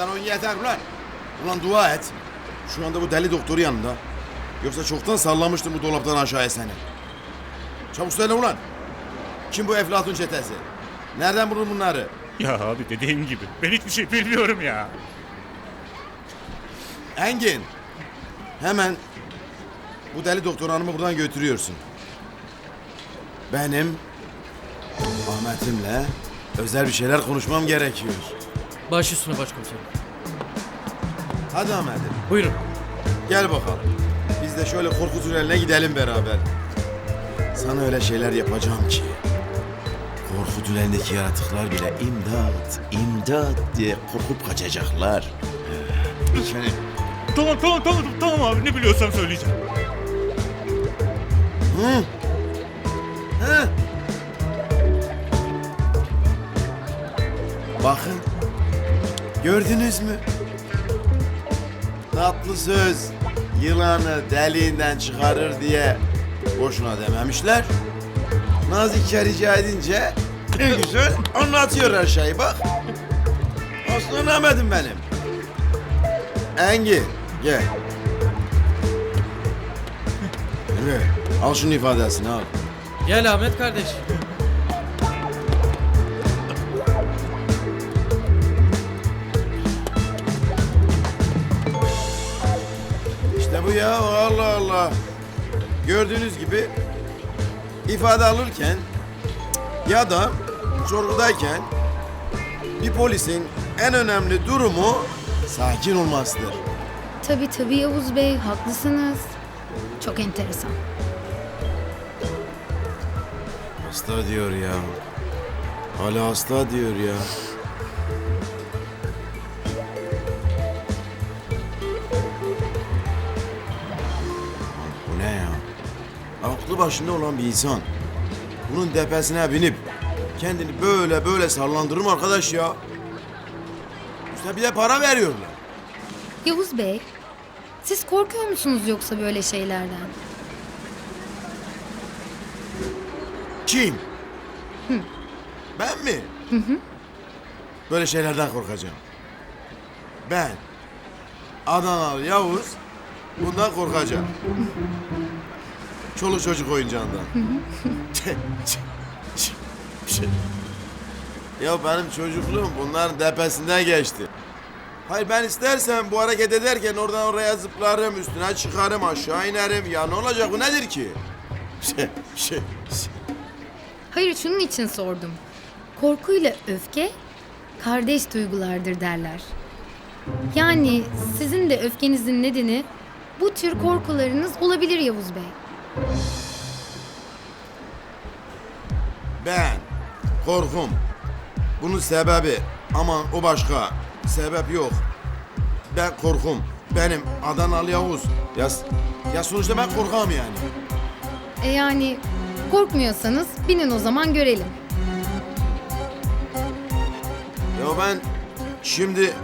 kadar oyun yeter ulan. Ulan dua et. Şu anda bu deli doktoru yanında. Yoksa çoktan sallamıştım bu dolaptan aşağıya seni. Çabuk söyle ulan. Kim bu Eflatun çetesi? Nereden bulur bunları? Ya abi dediğim gibi ben hiçbir şey bilmiyorum ya. Engin. Hemen bu deli doktor hanımı buradan götürüyorsun. Benim Ahmet'imle özel bir şeyler konuşmam gerekiyor. Baş üstüne başkomiserim. Hadi Ahmet'im Buyurun. gel bakalım. Biz de şöyle korku tüneline gidelim beraber. Sana öyle şeyler yapacağım ki. Korku tünelindeki yaratıklar bile imdat, imdat diye korkup kaçacaklar. Seni Tamam tamam tamam tamam abi ne biliyorsam söyleyeceğim. Hı? Hı? Bakın. Gördünüz mü? Tatlı söz yılanı deliğinden çıkarır diye boşuna dememişler. Nazikçe rica edince ne güzel anlatıyor her şeyi bak. Aslan Ahmet'im benim. Engin gel. Evet. Al şunun ifadesini al. Gel Ahmet kardeş. Bu ya Allah Allah. Gördüğünüz gibi ifade alırken ya da sorgudayken bir polisin en önemli durumu sakin olmasıdır. Tabii tabii Yavuz Bey, haklısınız. Çok enteresan. Hasta diyor ya. Hala hasta diyor ya. Başında olan bir insan. Bunun tepesine binip kendini böyle böyle sallandırır mı arkadaş ya? Üstüne bir de para veriyorlar. Yavuz Bey, siz korkuyor musunuz yoksa böyle şeylerden? Kim? Ben mi? Böyle şeylerden korkacağım. Ben. Adanalı Yavuz bundan korkacağım. Çoluk çocuk oyuncağından. Ya benim çocukluğum bunların tepesinden geçti. Hayır ben istersem bu hareket ederken oradan oraya zıplarım, üstüne çıkarım, aşağı inerim. Ya ne olacak bu nedir ki? Hayır, şunun için sordum. Korkuyla öfke kardeş duygulardır derler. Yani sizin de öfkenizin nedeni bu tür korkularınız olabilir Yavuz Bey. Ben korkum. Bunun sebebi aman o başka. Sebep yok. Ben korkum. Benim Adanalı Yavuz. Ya, ya sonuçta ben korkam yani. E yani korkmuyorsanız binin o zaman görelim. Ya ben şimdi...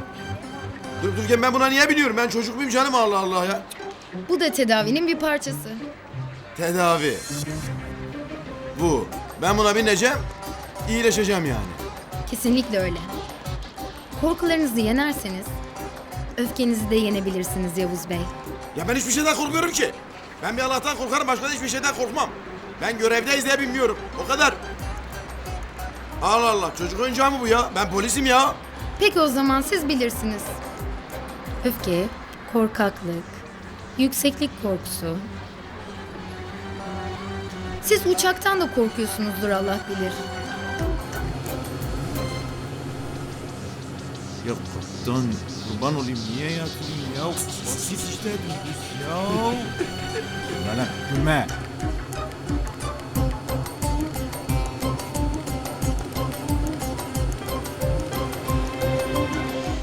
Dur dururken ben buna niye biliyorum? Ben çocuk muyum canım Allah Allah ya. Bu da tedavinin bir parçası. Tedavi. Bu. Ben buna bineceğim. iyileşeceğim yani. Kesinlikle öyle. Korkularınızı yenerseniz öfkenizi de yenebilirsiniz Yavuz Bey. Ya ben hiçbir şeyden korkmuyorum ki. Ben bir Allah'tan korkarım başka da hiçbir şeyden korkmam. Ben görevdeyiz diye bilmiyorum. O kadar. Allah Allah çocuk oyuncağı mı bu ya? Ben polisim ya. Peki o zaman siz bilirsiniz. Öfke, korkaklık, yükseklik korkusu. Siz uçaktan da korkuyorsunuzdur Allah bilir. Ya kaptan kurban olayım niye yatırayım ya? Basit işte dümdüz ya. Gülme lan gülme.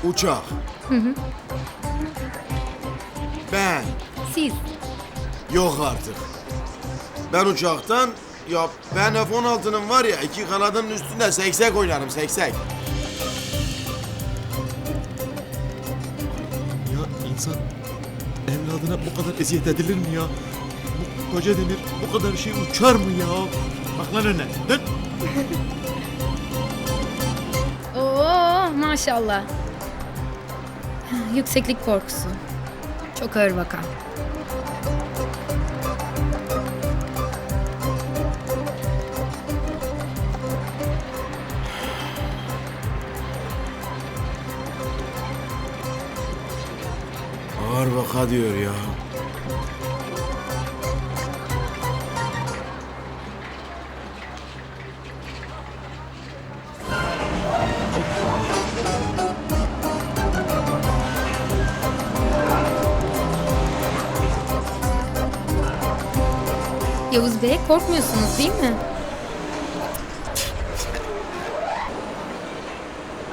Uçak. Ben. Siz Yok artık. Ben uçaktan ya ben F-16'nın var ya iki kanadının üstünde seksek oynarım seksek. Ya insan evladına bu kadar eziyet edilir mi ya? Bu koca demir bu kadar şey uçar mı ya? Bak lan önüne. Dön. Oo maşallah. Yükseklik korkusu. Çok ağır vaka. Ağır vaka diyor ya. Yavuz Bey korkmuyorsunuz değil mi?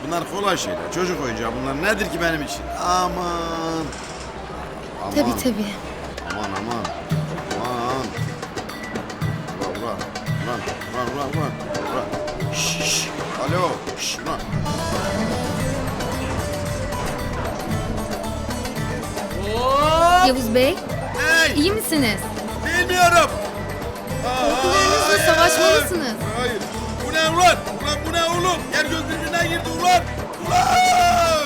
Bunlar kolay şeyler. Çocuk oyuncağı bunlar. Nedir ki benim için? Aman. Aman. Tabii tabii. Aman aman. Aman. Ulan ulan. Ulan ulan ulan ulan. ulan. Şşş. şş. Alo. Şşş ulan. Yavuz Bey Hey! iyi misiniz? Bilmiyorum. Korkularınızla Hayır, savaşmalısınız. Hayır. Bu ne ulan? Ulan bu ne oğlum? Yer göz birbirine girdi. Ulan! Ulan!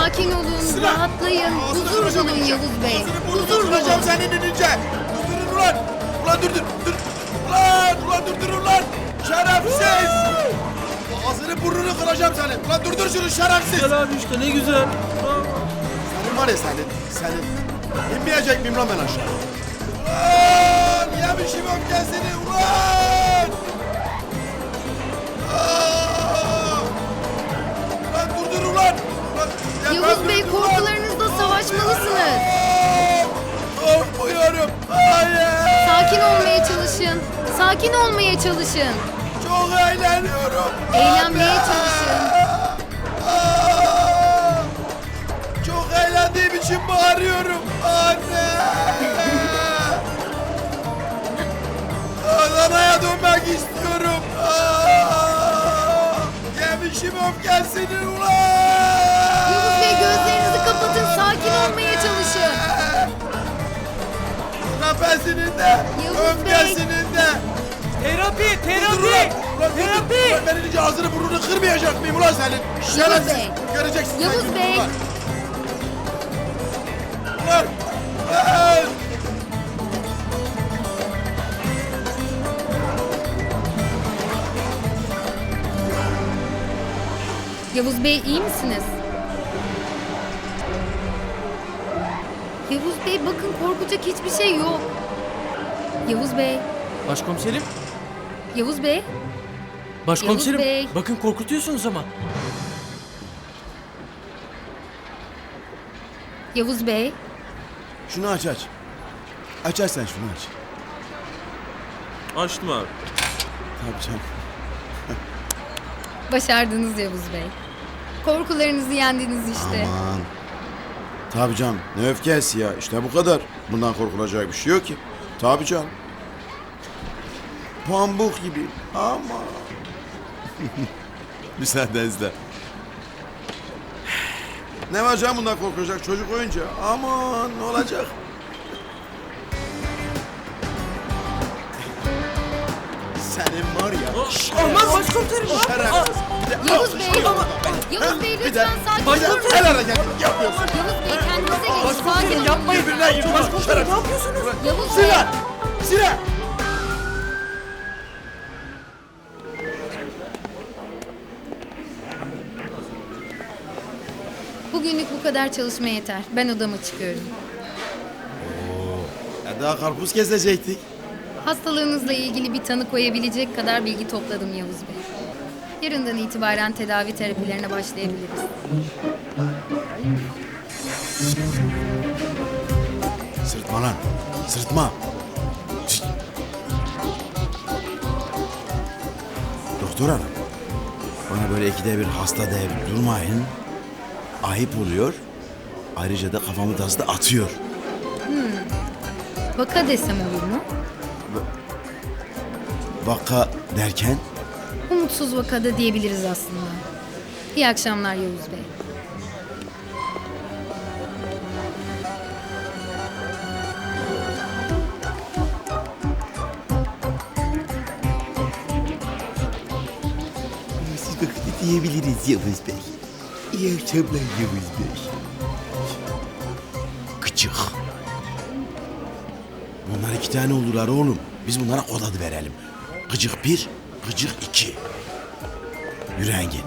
Sakin olun, Sıra! rahatlayın. Huzur bulun. Yavuz Bey. Huzur kıracağım bulun. senin inince. Durdurun ulan. Ulan dur dur dur. Ulan ulan durdurun ulan. Şerefsiz. Ağzını burnunu kıracağım senin. Ulan durdur şunu şerefsiz. Gel abi işte ne güzel. Senin var ya senin. Senin. İnmeyecek miyim lan ben aşağı? Sakin olmaya çalışın. Çok eğleniyorum. Eğlenmeye çalışın. Çok eğlendiğim için bağırıyorum. Anne. Adana'ya dönmek istiyorum. Yemişim öfkesini ulan. Yavuz Bey gözlerinizi kapatın. Sakin olmaya çalışın. Nefesinin de, Yavuz Bey. öfkesinin Terapi, Dur ulan! Ulan dur! Ulan ben iyice ağzını burnunu kırmayacak mıyım ulan senin? Şerefsiz! Bey. Göreceksin sen Yavuz gününü Bey. ulan. Ulan! Ulan! Yavuz Bey iyi misiniz? Yavuz Bey bakın korkacak hiçbir şey yok. Yavuz Bey, Başkomiserim. Yavuz Bey. Başkomiserim. Yavuz Bey. Bakın korkutuyorsunuz ama. Yavuz Bey. Şunu aç aç. Aç aç sen şunu aç. Açtım abi. Tabii canım. Başardınız Yavuz Bey. Korkularınızı yendiniz işte. Aman. Tabii canım. Ne öfkesi ya. İşte bu kadar. Bundan korkulacak bir şey yok ki. Tabii canım. Pambuk gibi. Ama. Müsaadenizle. Ne var canım bundan korkacak çocuk oyuncağı. Aman ne olacak? Senin var ya. Aman başkomiserim. Şerefsiz. Bir de- Yavuz Bey. Yavuz Bey Bir de- lütfen sakin Bir de olun. el hareket yapıyorsun. Yavuz Bey kendinize gelin. Sakin olun. yapmayın. Birbirine gir. Şerefsiz. Ne yapıyorsunuz? Yavuz Bey. Sinan! Sinan! Bugünlük bu kadar çalışma yeter. Ben odama çıkıyorum. Ya daha karpuz kesecektik. Hastalığınızla ilgili bir tanı koyabilecek kadar bilgi topladım Yavuz Bey. Yarından itibaren tedavi terapilerine başlayabiliriz. Sırtma lan. Sırtma. Şşt. Doktor hanım. Bana böyle ikide bir hasta deyip durmayın ayıp oluyor. Ayrıca da kafamı tasda atıyor. Hmm. Vaka desem olur mu? Vaka derken Umutsuz vakada diyebiliriz aslında. İyi akşamlar Yavuz Bey. Siz diyebiliriz Yavuz Bey. İyi akşamlar Yavuz. Gıcık. Bunlar iki tane oldular oğlum. Biz bunlara kod adı verelim. Gıcık bir, gıcık iki. Yürü Engin.